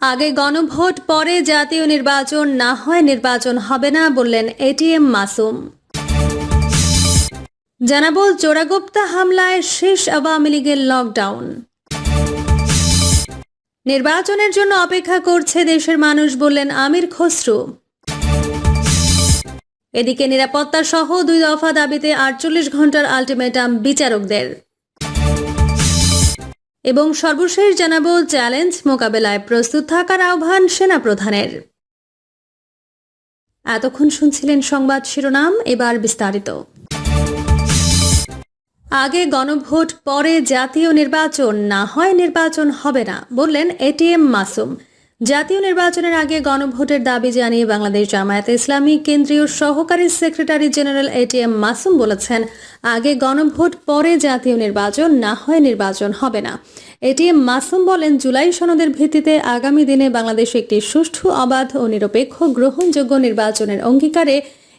আগে গণভোট, পরে জাতীয় নির্বাচন, না হয় নির্বাচন হবে না বললেন এটিএম মাসুম। জানাব চোরাগুপ্তা হামলায় শেষ আওয়ামী লীগের লকডাউন নির্বাচনের জন্য অপেক্ষা করছে দেশের মানুষ বললেন আমির খসরু। এদিকে নিরাপত্তা সহ দুই দফা দাবিতে আটচল্লিশ ঘণ্টার আলটিমেটাম বিচারকদের। এবং সর্বশেষ জানাব চ্যালেঞ্জ মোকাবেলায় প্রস্তুত থাকার আহ্বান সেনাপ্রধানের। এতক্ষণ শুনছিলেন সংবাদ শিরোনাম, এবার বিস্তারিত। আগে গণভোট, পরে জাতীয় নির্বাচন, না হয় নির্বাচন হবে না, বললেন এটিএম মাসুম। জাতীয় নির্বাচনের আগে গণভোটের দাবি জানিয়ে বাংলাদেশ জামায়াতে ইসলামী কেন্দ্রীয় সহকারী সেক্রেটারি জেনারেল এটিএম মাসুম বলেছেন, আগে গণভোট, পরে জাতীয় নির্বাচন, না হয় নির্বাচন হবে না। এটিএম মাসুম বলেন, জুলাই সনদের ভিত্তিতে আগামী দিনে বাংলাদেশে একটি সুষ্ঠু, অবাধ ও নিরপেক্ষ, গ্রহণযোগ্য নির্বাচনের অঙ্গীকারে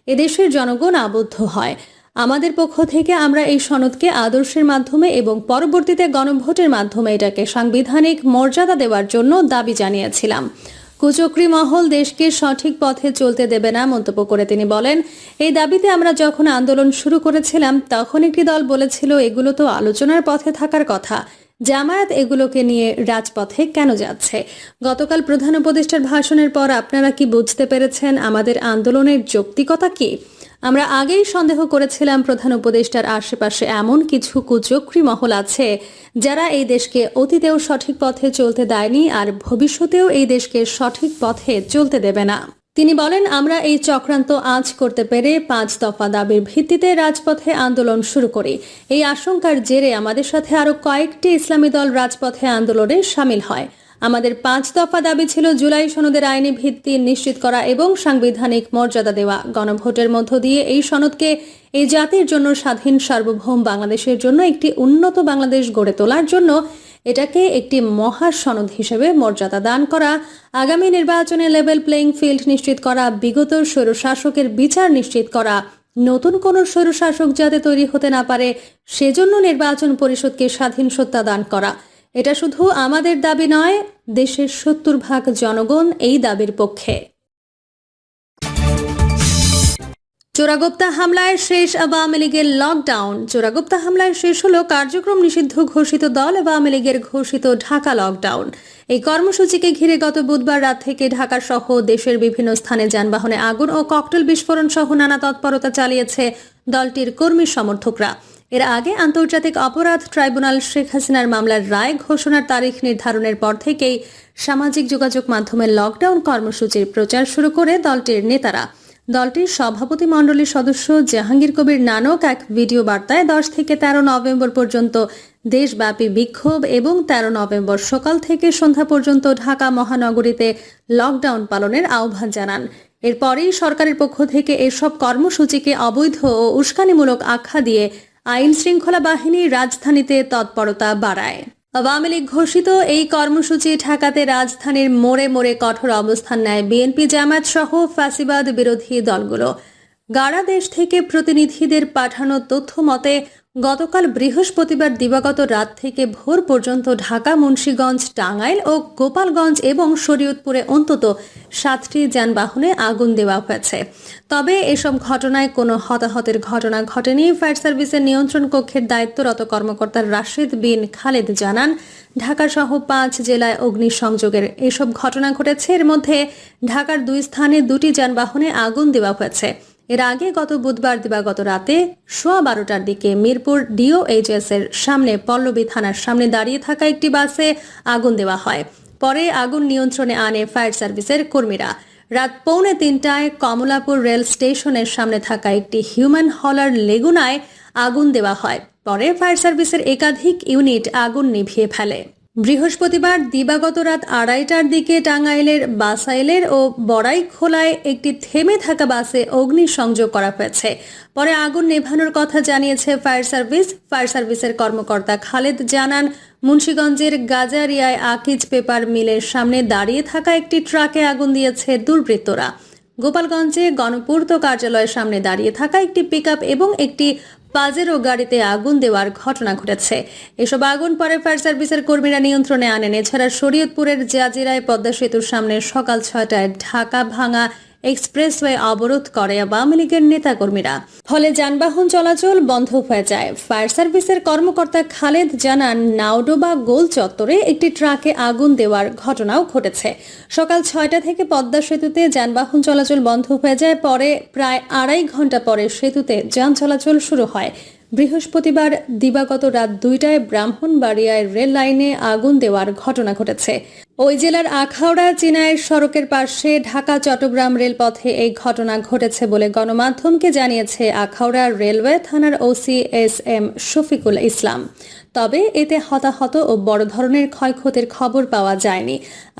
এদেশের জনগণ আবদ্ধ হয়। আমাদের পক্ষ থেকে আমরা এই সনদকে আদর্শের মাধ্যমে এবং পরবর্তীতে গণভোটের মাধ্যমে এটাকে সাংবিধানিক মর্যাদা দেওয়ার জন্য দাবি জানিয়েছিলাম। কুচক্রি মহল দেশকে সঠিক পথে চলতে দেবে না মন্তব্য করে তিনি বলেন, এই দাবিতে আমরা যখন আন্দোলন শুরু করেছিলাম, তখন একটি দল বলেছিল, এগুলো তো আলোচনার পথে থাকার কথা। জামায়াত এগুলোকে নিয়ে রাজপথে কেন যাচ্ছে? গতকাল প্রধান উপদেষ্টার ভাষণের পর আপনারা কি বুঝতে পেরেছেন আমাদের আন্দোলনের যৌক্তিকতা কি? আমরা আগেই সন্দেহ করেছিলাম প্রধান উপদেষ্টার আশেপাশে এমন কিছু কুচক্রী মহল আছে যারা এই দেশকে অতীতেও সঠিক পথে চলতে দেয়নি আর ভবিষ্যতেও এই দেশকে সঠিক পথে চলতে দেবে না। তিনি বলেন, আমরা এই চক্রান্ত আজ করতে পেরে পাঁচ দফা দাবির ভিত্তিতে রাজপথে আন্দোলন শুরু করি। এই আশঙ্কার জেরে আমাদের সাথে আরও কয়েকটি ইসলামী দল রাজপথে আন্দোলনে সামিল হয়। আমাদের পাঁচ দফা দাবি ছিল জুলাই সনদের আইনি ভিত্তি নিশ্চিত করা এবং সাংবিধানিক মর্যাদা দেওয়া। গণভোটের মধ্য দিয়ে এই সনদকে এই জাতির জন্য স্বাধীন সার্বভৌম বাংলাদেশের জন্য একটি উন্নত বাংলাদেশ গড়ে তোলার জন্য এটাকে একটি মহা সনদ হিসেবে মর্যাদা দান করা, আগামী নির্বাচনে লেভেল প্লেইং ফিল্ড নিশ্চিত করা, বিগত স্বৈরশাসকের বিচার নিশ্চিত করা। নতুন কোন স্বৈরশাসক যাতে তৈরি হতে না পারে, সেজন্য নির্বাচন পরিষদকে স্বাধীন সত্তা দান করা। এটা শুধু আমাদের দাবি নয়, দেশের সত্তর ভাগ জনগণ এই দাবির পক্ষে। চোরাগুপ্তা হামলায় শেষ আওয়ামী লীগের লকডাউন। চোরাগুপ্তা হামলায় শেষ হলো কার্যক্রম নিষিদ্ধ ঘোষিত দল আওয়ামী লীগের ঘোষিত ঢাকা লকডাউন। এই কর্মসূচিকে ঘিরে গত বুধবার রাত থেকে ঢাকা সহ দেশের বিভিন্ন স্থানে যানবাহনে আগুন ও ককটেল বিস্ফোরণ সহ নানা তৎপরতা চালিয়েছে দলটির কর্মী সমর্থকরা। এর আগে আন্তর্জাতিক অপরাধ ট্রাইব্যুনাল শেখ হাসিনার মামলার রায় ঘোষণার তারিখ নির্ধারণের পর থেকেই সামাজিক যোগাযোগ মাধ্যমে লকডাউন কর্মসূচির প্রচার শুরু করে দলটির নেতারা। দলটির সভাপতি মণ্ডলীর সদস্য জাহাঙ্গীর কবির নানক এক ভিডিও বার্তায় দশ থেকে তেরো নভেম্বর পর্যন্ত দেশব্যাপী বিক্ষোভ এবং তেরো নভেম্বর সকাল থেকে সন্ধ্যা পর্যন্ত ঢাকা মহানগরীতে লকডাউন পালনের আহ্বান জানান। এরপরেই সরকারের পক্ষ থেকে এসব কর্মসূচিকে অবৈধ ও উস্কানিমূলক আখ্যা দিয়ে আইন শৃঙ্খলা বাহিনী রাজধানীতে তৎপরতা বাড়ায়। আওয়ামী লীগ ঘোষিত এই কর্মসূচি ঠেকাতে রাজধানীর মোড়ে মোড়ে কঠোর অবস্থান নেয় বিএনপি জামায়াত সহ ফ্যাসিবাদ বিরোধী দলগুলো। গাড়া দেশ থেকে প্রতিনিধিদের পাঠানো তথ্য মতে গতকাল বৃহস্পতিবার দিবাগত রাত থেকে ভোর পর্যন্ত ঢাকা, মুন্সীগঞ্জ, টাঙ্গাইল ও গোপালগঞ্জ এবং শরীয়তপুরে অন্তত সাতটি যানবাহনে আগুন দেওয়া হয়েছে। তবে এসব ঘটনায় কোনো হতাহতের ঘটনা ঘটেনি। ফায়ার সার্ভিসের নিয়ন্ত্রণ কক্ষের দায়িত্বরত কর্মকর্তা রাশেদ বিন খালেদ জানান, ঢাকা সহ পাঁচ জেলায় অগ্নিসংযোগের এসব ঘটনা ঘটেছে। এর মধ্যে ঢাকার দুই স্থানে দুটি যানবাহনে আগুন দেওয়া হয়েছে। এর আগে গত বুধবার দিবাগত রাতে সোয়া বারোটার দিকে মিরপুর ডিওএইচএস এর সামনে পল্লবী থানার সামনে দাঁড়িয়ে থাকা একটি বাসে আগুন দেওয়া হয়। পরে আগুন নিয়ন্ত্রণে আনে ফায়ার সার্ভিসের কর্মীরা। রাত পৌনে তিনটায় কমলাপুর রেল স্টেশনের সামনে থাকা একটি হিউম্যান হলার লেগুনায় আগুন দেওয়া হয়। পরে ফায়ার সার্ভিসের একাধিক ইউনিট আগুন নিভিয়ে ফেলে। বৃহস্পতিবার দিবাগত রাত আড়াইটার দিকে টাঙ্গাইলের বাসাইলের ও বড়াই খোলায় একটি থেমে থাকা বাসে অগ্নিসংযোগ করা হয়েছে। পরে আগুন নেভানোর কথা জানিয়েছে ফায়ার সার্ভিস। ফায়ার সার্ভিসের কর্মকর্তা খালেদ জানান, মুন্সীগঞ্জের গাজারিয়ায় আকিজ পেপার মিলের সামনে দাঁড়িয়ে থাকা একটি ট্রাকে আগুন দিয়েছে দুর্বৃত্তরা। গোপালগঞ্জে গণপূর্ত কার্যালয়ের সামনে দাঁড়িয়ে থাকা একটি পিকআপ এবং একটি পাজেরো গাড়িতে আগুন দেওয়ার ঘটনা ঘটেছে। এসব আগুন পরে ফায়ার সার্ভিসের কর্মীরা নিয়ন্ত্রণে আনেন। এছাড়া শরীয়তপুরের জাজিরায় পদ্মা সেতুর সামনে সকাল ছয়টায় ঢাকা ভাঙা এক্সপ্রেসওয়ে অবরোধ করে আওয়ামী লীগের নেতাকর্মীরা। ফলে যানবাহন চলাচল বন্ধ হয়ে যায়। ফায়ার সার্ভিসের কর্মকর্তা খালেদ জানান, নাওডোবা গোল চত্বরে একটি ট্রাকে আগুন দেওয়ার ঘটনাও ঘটেছে। সকাল ছয়টা থেকে পদ্মা সেতুতে যানবাহন চলাচল বন্ধ হয়ে যায়। পরে প্রায় আড়াই ঘণ্টা পরে সেতুতে যান চলাচল শুরু হয়। বৃহস্পতিবার দিবাগত রাত দুইটায় ব্রাহ্মণবাড়িয়ায় রেল লাইনে আগুন দেওয়ার ঘটনা ঘটেছে। ওই জেলার আখাউড়া চিনায় সড়কের পাশে ঢাকা, চট্টগ্রাম রেলপথে এই ঘটনা ঘটেছে বলে গণমাধ্যমকে জানিয়েছে আখাউড়া রেলওয়ে থানার OC S M Shafiqul Islam. তবে এতে হতাহত ও বড় ধরনের ক্ষয়ক্ষতির খবর পাওয়া যায়নি।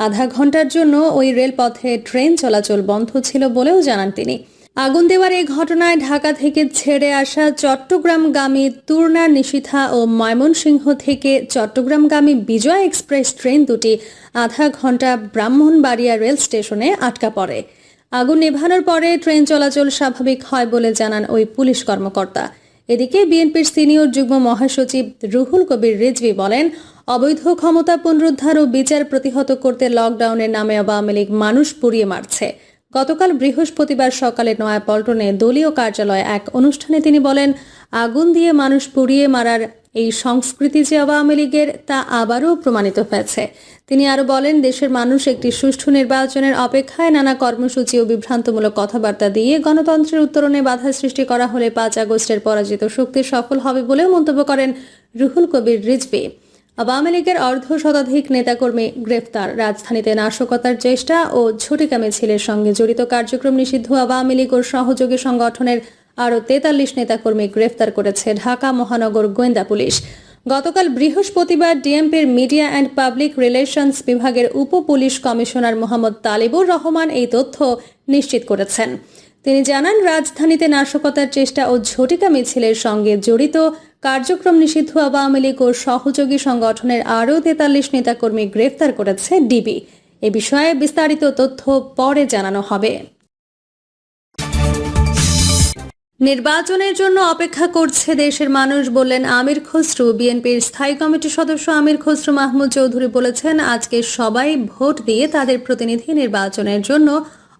আধা ঘণ্টার জন্য ওই রেলপথে ট্রেন চলাচল বন্ধ ছিল বলেও জানান তিনি। আগুন দেওয়ার এই ঘটনায় ঢাকা থেকে ছেড়ে আসা চট্টগ্রামগামী তুর্না নিশিথা ও ময়মনসিংহ থেকে চট্টগ্রামগামী বিজয় এক্সপ্রেস ট্রেন দুটি আধা ঘণ্টা ব্রাহ্মণবাড়িয়া রেল স্টেশনে আটকা পড়ে। আগুন নেভানোর পরে ট্রেন চলাচল স্বাভাবিক হয় বলে জানান ওই পুলিশ কর্মকর্তা। এদিকে বিএনপির সিনিয়র যুগ্ম মহাসচিব রুহুল কবির রিজভি বলেন, অবৈধ ক্ষমতা পুনরুদ্ধার ও বিচার প্রতিহত করতে লকডাউনের নামে আওয়ামী লীগ মানুষ পুড়িয়ে মারছে। গতকাল বৃহস্পতিবার সকালে নয়াপল্টনে দলীয় কার্যালয়ে এক অনুষ্ঠানে তিনি বলেন, আগুন দিয়ে মানুষ পুড়িয়ে মারার এই সংস্কৃতি যে আওয়ামী লীগের, তা আবারও প্রমাণিত হয়েছে। তিনি আরও বলেন, দেশের মানুষ একটি সুষ্ঠু নির্বাচনের অপেক্ষায় নানা কর্মসূচি ও বিভ্রান্তমূলক কথাবার্তা দিয়ে গণতন্ত্রের উত্তরণে বাধা সৃষ্টি করা হলে পাঁচ আগস্টের পরাজিত শক্তি সফল হবে বলেও মন্তব্য করেন রুহুল কবির রিজভি। আওয়ামী লীগের অর্ধ শতাধিক নেতাকর্মী গ্রেফতার। রাজধানীতে নাশকতার চেষ্টা ও ঝটিকা মিছিলের সঙ্গে জড়িত কার্যক্রম নিষিদ্ধ আওয়ামী লীগ ও সহযোগী সংগঠনের আরও তেতাল্লিশ নেতাকর্মী গ্রেফতার করেছে ঢাকা মহানগর গোয়েন্দা পুলিশ। গতকাল বৃহস্পতিবার ডিএমপির মিডিয়া অ্যান্ড পাবলিক রিলেশনস বিভাগের উপ পুলিশ কমিশনার মোহাম্মদ তালিবুর রহমান এই তথ্য নিশ্চিত করেছেন। তিনি জানান, রাজধানীতে নাশকতার চেষ্টা ও ঝটিকা মিছিলের সঙ্গে জড়িত কার্যক্রম নিষিদ্ধ আওয়ামী লীগ ও সহযোগী সংগঠনের আরও তেতাল্লিশ নেতাকর্মী গ্রেফতার করেছে ডিবি। এ বিষয়ে বিস্তারিত তথ্য পরে জানানো হবে। নির্বাচনের জন্য অপেক্ষা করছে দেশের মানুষ বললেন আমির খসরু। বিএনপির স্থায়ী কমিটির সদস্য আমির খসরু মাহমুদ চৌধুরী বলেছেন, আজকে সবাই ভোট দিয়ে তাদের প্রতিনিধি নির্বাচনের জন্য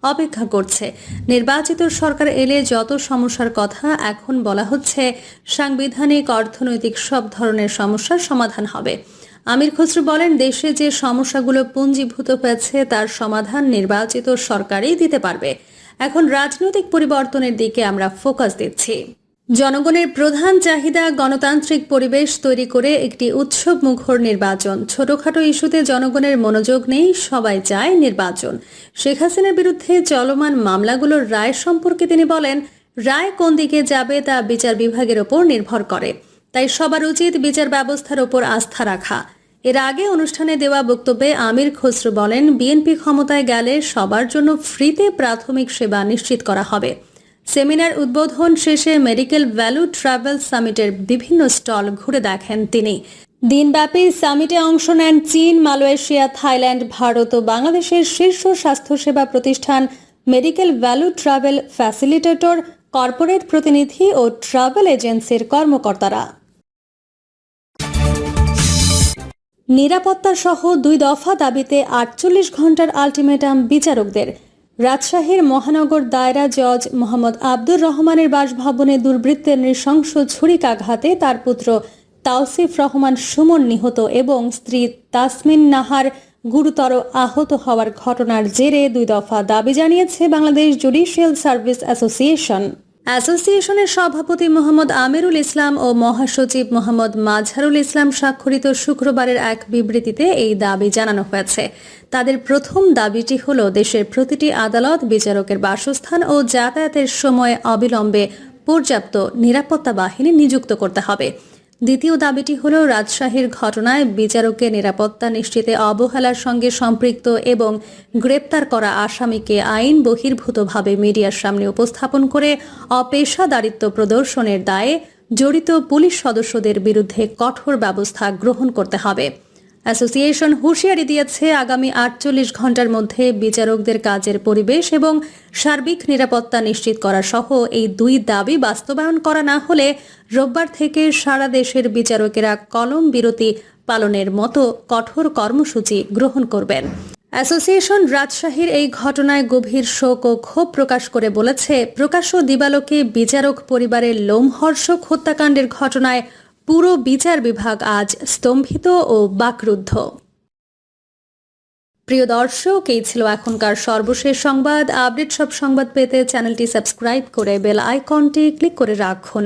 অপেক্ষা করছে। নির্বাচিত সরকার এলে যত সমস্যার কথা এখন বলা হচ্ছে, সাংবিধানিক অর্থনৈতিক সব ধরনের সমস্যার সমাধান হবে। আমির খসরু বলেন, দেশে যে সমস্যাগুলো পুঞ্জীভূত হয়েছে, তার সমাধান নির্বাচিত সরকারই দিতে পারবে। এখন রাজনৈতিক পরিবর্তনের দিকে আমরা ফোকাস দিচ্ছি। জনগণের প্রধান চাহিদা গণতান্ত্রিক পরিবেশ তৈরি করে একটি উৎসব মুখর নির্বাচন। ছোটখাটো ইস্যুতে জনগণের মনোযোগ নেই, সবাই চায় নির্বাচন। শেখ হাসিনার বিরুদ্ধে চলমান মামলাগুলোর রায় সম্পর্কে তিনি বলেন, রায় কোন দিকে যাবে তা বিচার বিভাগের ওপর নির্ভর করে। তাই সবার উচিত বিচার ব্যবস্থার ওপর আস্থা রাখা। এর আগে অনুষ্ঠানে দেওয়া বক্তব্যে আমির খসরু বলেন, বিএনপি ক্ষমতায় গেলে সবার জন্য ফ্রিতে প্রাথমিক সেবা নিশ্চিত করা হবে। সেমিনার উদ্বোধন শেষে মেডিকেল ভ্যালু ট্রাভেল সামিটের বিভিন্ন স্টল ঘুরে দেখেন তিনি। দিনব্যাপী সামিটে অংশ নেন চীন, মালয়েশিয়া, থাইল্যান্ড, ভারত ও বাংলাদেশের শীর্ষ স্বাস্থ্যসেবা প্রতিষ্ঠান medical value travel facilitator, corporate প্রতিনিধি ও ট্রাভেল এজেন্সির কর্মকর্তারা। নিরাপত্তা সহ দুই দফা দাবিতে আটচল্লিশ ঘণ্টার আলটিমেটাম বিচারকদের রাজশাহীর মহানগর দায়রা জজ মোহাম্মদ আব্দুর রহমানের বাসভবনে দুর্বৃত্তের নৃশংস ছুরিকাঘাতে তার পুত্র তাওসিফ রহমান সুমন নিহত এবং স্ত্রী তাসমিন নাহার গুরুতর আহত হওয়ার ঘটনার জেরে দুই দফা দাবি জানিয়েছে বাংলাদেশ জুডিশিয়াল সার্ভিস অ্যাসোসিয়েশন। অ্যাসোসিয়েশনের সভাপতি মোহাম্মদ আমিরুল ইসলাম ও মহাসচিব মোহাম্মদ মাঝারুল ইসলাম স্বাক্ষরিত শুক্রবারের এক বিবৃতিতে এই দাবি জানানো হয়েছে। তাদের প্রথম দাবিটি হল দেশের প্রতিটি আদালত, বিচারকের বাসস্থান ও যাতায়াতের সময় অবিলম্বে পর্যাপ্ত নিরাপত্তা বাহিনী নিযুক্ত করতে হবে। দ্বিতীয় দাবিটি হল, রাজশাহীর ঘটনায় বিচারকের নিরাপত্তা নিশ্চিতে অবহেলার সঙ্গে সম্পৃক্ত এবং গ্রেপ্তার করা আসামিকে আইন বহির্ভূতভাবে মিডিয়ার সামনে উপস্থাপন করে অপেশাদারিত্ব প্রদর্শনের দায়ে জড়িত পুলিশ সদস্যদের বিরুদ্ধে কঠোর ব্যবস্থা গ্রহণ করতে হবে। অ্যাসোসিয়েশন হুঁশিয়ারি দিয়েছে আগামী আটচল্লিশ ঘণ্টার মধ্যে বিচারকদের কাজের পরিবেশ এবং সার্বিক নিরাপত্তা নিশ্চিত করা সহ এই দুই দাবি বাস্তবায়ন করা না হলে রোববার থেকে সারা দেশের বিচারকেরা কলম বিরতি পালনের মতো কঠোর কর্মসূচি গ্রহণ করবেন। অ্যাসোসিয়েশন রাজশাহীর এই ঘটনায় গভীর শোক ও ক্ষোভ প্রকাশ করে বলেছে, প্রকাশ্য দিবালোকে বিচারক পরিবারের লোমহর্ষক হত্যাকাণ্ডের ঘটনায় পুরো বিচার বিভাগ আজ স্তম্ভিত ও বাকরুদ্ধ। প্রিয় দর্শক, এই ছিল এখনকার সর্বশেষ সংবাদ। আপডেট সব সংবাদ পেতে চ্যানেলটি সাবস্ক্রাইব করে বেল আইকনটি ক্লিক করে রাখুন।